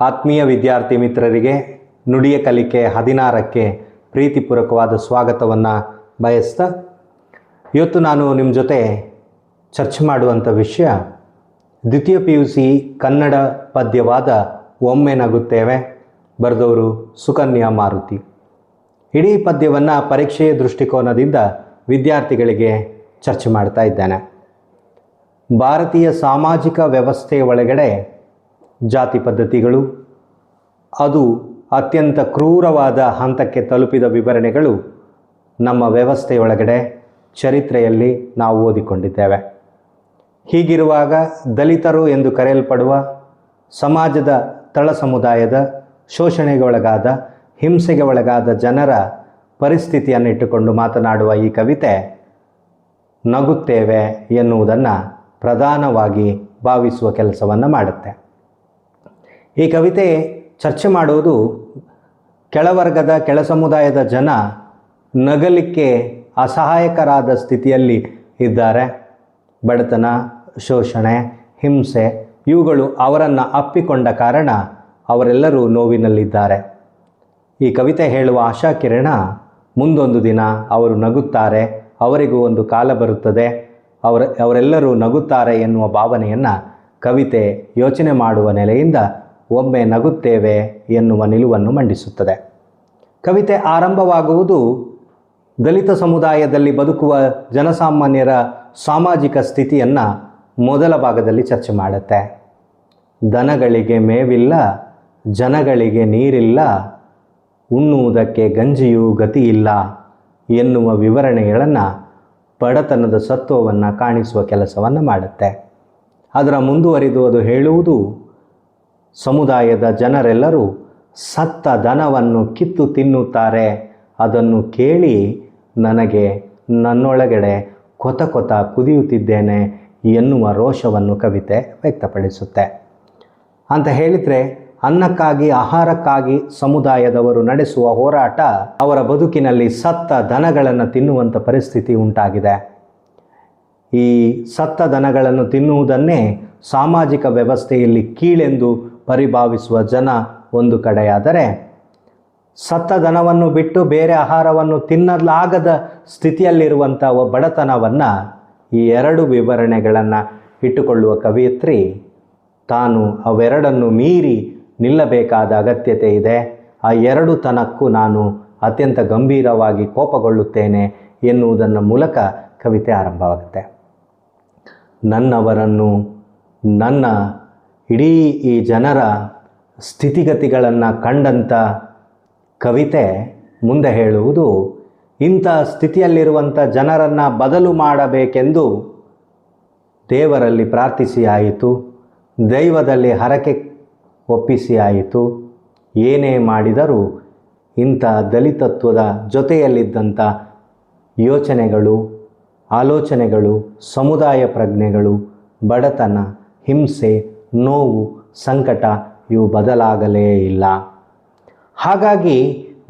ಆತ್ಮೀಯ ವಿದ್ಯಾರ್ಥಿ ಮಿತ್ರರಿಗೆ ನುಡಿಯ ಕಲಿಕೆ ಹದಿನಾರಕ್ಕೆ ಪ್ರೀತಿಪೂರ್ವಕವಾದ ಸ್ವಾಗತವನ್ನು ಬಯಸ್ತಾ ಇವತ್ತು ನಾನು ನಿಮ್ಮ ಜೊತೆ ಚರ್ಚೆ ಮಾಡುವಂಥ ವಿಷಯ ದ್ವಿತೀಯ ಪಿ ಯು ಸಿ ಕನ್ನಡ ಪದ್ಯವಾದ ಒಮ್ಮೆ ನಗುತ್ತೇವೆ ಬರೆದವರು ಸುಕನ್ಯಾ ಮಾರುತಿ. ಇಡೀ ಪದ್ಯವನ್ನು ಪರೀಕ್ಷೆಯ ದೃಷ್ಟಿಕೋನದಿಂದ ವಿದ್ಯಾರ್ಥಿಗಳಿಗೆ ಚರ್ಚೆ ಮಾಡ್ತಾ ಇದ್ದೇನೆ. ಭಾರತೀಯ ಸಾಮಾಜಿಕ ವ್ಯವಸ್ಥೆಯ ಒಳಗಡೆ ಜಾತಿ ಪದ್ಧತಿಗಳು, ಅದು ಅತ್ಯಂತ ಕ್ರೂರವಾದ ಹಂತಕ್ಕೆ ತಲುಪಿದ ವಿವರಣೆಗಳು ನಮ್ಮ ವ್ಯವಸ್ಥೆಯೊಳಗಡೆ ಚರಿತ್ರೆಯಲ್ಲಿ ನಾವು ಓದಿಕೊಂಡಿದ್ದೇವೆ. ಹೀಗಿರುವಾಗ ದಲಿತರು ಎಂದು ಕರೆಯಲ್ಪಡುವ ಸಮಾಜದ ತಳ ಸಮುದಾಯದ ಶೋಷಣೆಗೆ ಒಳಗಾದ ಹಿಂಸೆಗೆ ಒಳಗಾದ ಜನರ ಪರಿಸ್ಥಿತಿಯನ್ನು ಇಟ್ಟುಕೊಂಡು ಮಾತನಾಡುವ ಈ ಕವಿತೆ ನಗುತ್ತೇವೆ ಎನ್ನುವುದನ್ನು ಪ್ರಧಾನವಾಗಿ ಭಾವಿಸುವ ಕೆಲಸವನ್ನು ಮಾಡುತ್ತೆ. ಈ ಕವಿತೆ ಚರ್ಚೆ ಮಾಡುವುದು ಕೆಳವರ್ಗದ ಕೆಳ ಸಮುದಾಯದ ಜನ ನಗಲಿಕ್ಕೆ ಅಸಹಾಯಕರಾದ ಸ್ಥಿತಿಯಲ್ಲಿ ಇದ್ದಾರೆ. ಬಡತನ, ಶೋಷಣೆ, ಹಿಂಸೆ ಇವುಗಳು ಅವರನ್ನು ಅಪ್ಪಿಕೊಂಡ ಕಾರಣ ಅವರೆಲ್ಲರೂ ನೋವಿನಲ್ಲಿದ್ದಾರೆ. ಈ ಕವಿತೆ ಹೇಳುವ ಆಶಾಕಿರಣ ಮುಂದೊಂದು ದಿನ ಅವರು ನಗುತ್ತಾರೆ, ಅವರಿಗೂ ಒಂದು ಕಾಲ ಬರುತ್ತದೆ, ಅವರ ಅವರೆಲ್ಲರೂ ನಗುತ್ತಾರೆ ಎನ್ನುವ ಭಾವನೆಯನ್ನು ಕವಿತೆ ಯೋಚನೆ ಮಾಡುವ ನೆಲೆಯಿಂದ ಒಮ್ಮೆ ನಗುತ್ತೇವೆ ಎನ್ನುವ ನಿಲುವನ್ನು ಮಂಡಿಸುತ್ತದೆ. ಕವಿತೆ ಆರಂಭವಾಗುವುದು ದಲಿತ ಸಮುದಾಯದಲ್ಲಿ ಬದುಕುವ ಜನಸಾಮಾನ್ಯರ ಸಾಮಾಜಿಕ ಸ್ಥಿತಿಯನ್ನು ಮೊದಲ ಭಾಗದಲ್ಲಿ ಚರ್ಚೆ ಮಾಡುತ್ತೆ. ದನಗಳಿಗೆ ಮೇವಿಲ್ಲ, ಜನಗಳಿಗೆ ನೀರಿಲ್ಲ, ಉಣ್ಣುವುದಕ್ಕೆ ಗಂಜಿಯೂ ಗತಿಯಿಲ್ಲ ಎನ್ನುವ ವಿವರಣೆಗಳನ್ನು ಬಡತನದ ಸತ್ವವನ್ನು ಕಾಣಿಸುವ ಕೆಲಸವನ್ನು ಮಾಡುತ್ತೆ. ಅದರ ಮುಂದುವರಿದು ಅದು ಹೇಳುವುದು ಸಮುದಾಯದ ಜನರೆಲ್ಲರೂ ಸತ್ತ ದನವನ್ನು ಕಿತ್ತು ತಿನ್ನುತ್ತಾರೆ. ಅದನ್ನು ಕೇಳಿ ನನಗೆ ನನ್ನೊಳಗಡೆ ಕೊತ ಕೊತ ಕುದಿಯುತ್ತಿದ್ದೇನೆ ಎನ್ನುವ ರೋಷವನ್ನು ಕವಿತೆ ವ್ಯಕ್ತಪಡಿಸುತ್ತೆ. ಅಂತ ಹೇಳಿದರೆ ಅನ್ನಕ್ಕಾಗಿ, ಆಹಾರಕ್ಕಾಗಿ ಸಮುದಾಯದವರು ನಡೆಸುವ ಹೋರಾಟ ಅವರ ಬದುಕಿನಲ್ಲಿ ಸತ್ತ ದನಗಳನ್ನು ತಿನ್ನುವಂಥ ಪರಿಸ್ಥಿತಿ ಉಂಟಾಗಿದೆ. ಈ ಸತ್ತ ದನಗಳನ್ನು ತಿನ್ನುವುದನ್ನೇ ಸಾಮಾಜಿಕ ವ್ಯವಸ್ಥೆಯಲ್ಲಿ ಕೀಳೆಂದು ಪರಿಭಾವಿಸುವ ಜನ ಒಂದು ಕಡೆಯಾದರೆ ಸತ್ತ ದನವನ್ನು ಬಿಟ್ಟು ಬೇರೆ ಆಹಾರವನ್ನು ತಿನ್ನಲಾಗದ ಸ್ಥಿತಿಯಲ್ಲಿರುವಂಥ ಬಡತನವನ್ನು ಈ ಎರಡು ವಿವರಣೆಗಳನ್ನು ಇಟ್ಟುಕೊಳ್ಳುವ ಕವಿಯತ್ರಿ, ತಾನು ಅವೆರಡನ್ನು ಮೀರಿ ನಿಲ್ಲಬೇಕಾದ ಅಗತ್ಯತೆ ಇದೆ. ಆ ಎರಡು ತನಕ್ಕೂ ನಾನು ಅತ್ಯಂತ ಗಂಭೀರವಾಗಿ ಕೋಪಗೊಳ್ಳುತ್ತೇನೆ ಎನ್ನುವುದನ್ನು ಮೂಲಕ ಕವಿತೆ ಆರಂಭವಾಗುತ್ತೆ. ನನ್ನವರನ್ನು ನನ್ನ ಇಡೀ ಈ ಜನರ ಸ್ಥಿತಿಗತಿಗಳನ್ನು ಕಂಡಂಥ ಕವಿತೆ ಮುಂದೆ ಹೇಳುವುದು, ಇಂಥ ಸ್ಥಿತಿಯಲ್ಲಿರುವಂಥ ಜನರನ್ನು ಬದಲು ಮಾಡಬೇಕೆಂದು ದೇವರಲ್ಲಿ ಪ್ರಾರ್ಥಿಸಿ ಆಯಿತು, ದೈವದಲ್ಲಿ ಹರಕೆ ಒಪ್ಪಿಸಿ ಆಯಿತು, ಏನೇ ಮಾಡಿದರೂ ಇಂಥ ದಲಿತತ್ವದ ಜೊತೆಯಲ್ಲಿದ್ದಂಥ ಯೋಚನೆಗಳು, ಆಲೋಚನೆಗಳು, ಸಮುದಾಯ ಪ್ರಜ್ಞೆಗಳು, ಬಡತನ, ಹಿಂಸೆ ನೋವು, ಸಂಕಟ ಇವು ಬದಲಾಗಲೇ ಇಲ್ಲ. ಹಾಗಾಗಿ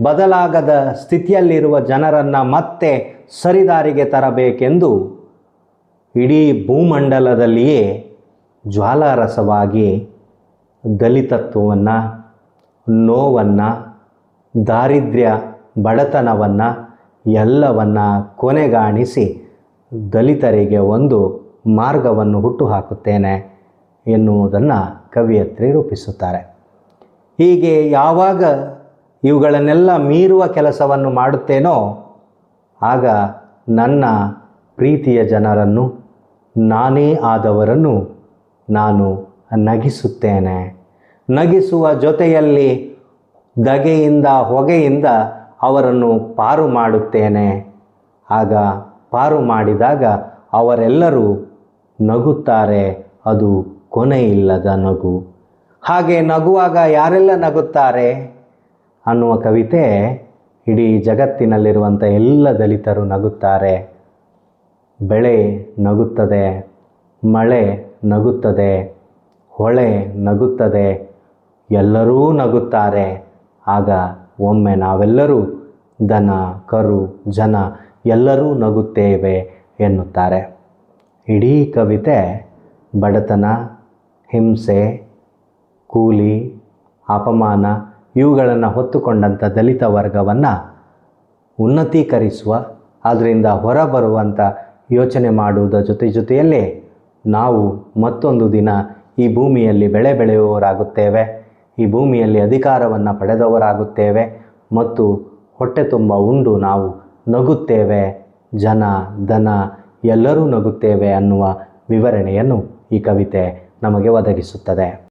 ಬದಲಾಗದ ಸ್ಥಿತಿಯಲ್ಲಿರುವ ಜನರನ್ನು ಮತ್ತೆ ಸರಿದಾರಿಗೆ ತರಬೇಕೆಂದು ಇಡೀ ಭೂಮಂಡಲದಲ್ಲಿಯೇ ಜ್ವಾಲಾರಸವಾಗಿ ದಲಿತತ್ವವನ್ನು, ನೋವನ್ನು, ದಾರಿದ್ರ್ಯ, ಬಡತನವನ್ನು ಎಲ್ಲವನ್ನು ಕೊನೆಗಾಣಿಸಿ ದಲಿತರಿಗೆ ಒಂದು ಮಾರ್ಗವನ್ನು ಹುಟ್ಟುಹಾಕುತ್ತೇನೆ ಎನ್ನುವುದನ್ನು ಕವಿಯತ್ರಿ ರೂಪಿಸುತ್ತಾರೆ. ಹೀಗೆ ಯಾವಾಗ ಇವುಗಳನ್ನೆಲ್ಲ ಮೀರುವ ಕೆಲಸವನ್ನು ಮಾಡುತ್ತೇನೋ ಆಗ ನನ್ನ ಪ್ರೀತಿಯ ಜನರನ್ನು, ನಾನೇ ಆದವರನ್ನು ನಾನು ನಗಿಸುತ್ತೇನೆ. ನಗಿಸುವ ಜೊತೆಯಲ್ಲಿ ದಗೆಯಿಂದ ಹೊಗೆಯಿಂದ ಅವರನ್ನು ಪಾರು ಮಾಡುತ್ತೇನೆ. ಆಗ ಪಾರು ಮಾಡಿದಾಗ ಅವರೆಲ್ಲರೂ ನಗುತ್ತಾರೆ, ಅದು ಕೊನೆಯಿಲ್ಲದ ನಗು. ಹಾಗೆ ನಗುವಾಗ ಯಾರೆಲ್ಲ ನಗುತ್ತಾರೆ? ಅನ್ನುವ ಕವಿತೆ ಇಡೀ ಜಗತ್ತಿನಲ್ಲಿರುವಂಥ ಎಲ್ಲ ದಲಿತರು ನಗುತ್ತಾರೆ. ಬೆಳೆ ನಗುತ್ತದೆ, ಮಳೆ ನಗುತ್ತದೆ, ಹೊಳೆ ನಗುತ್ತದೆ, ಎಲ್ಲರೂ ನಗುತ್ತಾರೆ. ಆಗ ಒಮ್ಮೆ ನಾವೆಲ್ಲರೂ ದನ, ಕರು, ಜನ ಎಲ್ಲರೂ ನಗುತ್ತೇವೆ ಎನ್ನುತ್ತಾರೆ. ಇಡೀ ಕವಿತೆ ಬಡತನ ಹಿಂಸೆ, ಕೂಲಿ, ಅಪಮಾನ ಇವುಗಳನ್ನು ಹೊತ್ತುಕೊಂಡಂಥ ದಲಿತ ವರ್ಗವನ್ನು ಉನ್ನತೀಕರಿಸುವ ಅದರಿಂದ ಹೊರಬರುವಂಥ ಯೋಚನೆ ಮಾಡುವುದರ ಜೊತೆ ಜೊತೆಯಲ್ಲೇ ನಾವು ಮತ್ತೊಂದು ದಿನ ಈ ಭೂಮಿಯಲ್ಲಿ ಬೆಳೆ ಬೆಳೆಯುವವರಾಗುತ್ತೇವೆ. ಈ ಭೂಮಿಯಲ್ಲಿ ಅಧಿಕಾರವನ್ನು ಪಡೆದವರಾಗುತ್ತೇವೆ ಮತ್ತು ಹೊಟ್ಟೆ ತುಂಬ ಉಂಡು ನಾವು ನಗುತ್ತೇವೆ. ಜನ, ದನ ಎಲ್ಲರೂ ನಗುತ್ತೇವೆ ಅನ್ನುವ ವಿವರಣೆಯನ್ನು ಈ ಕವಿತೆ ನಮಗೆ ಒದಗಿಸುತ್ತದೆ.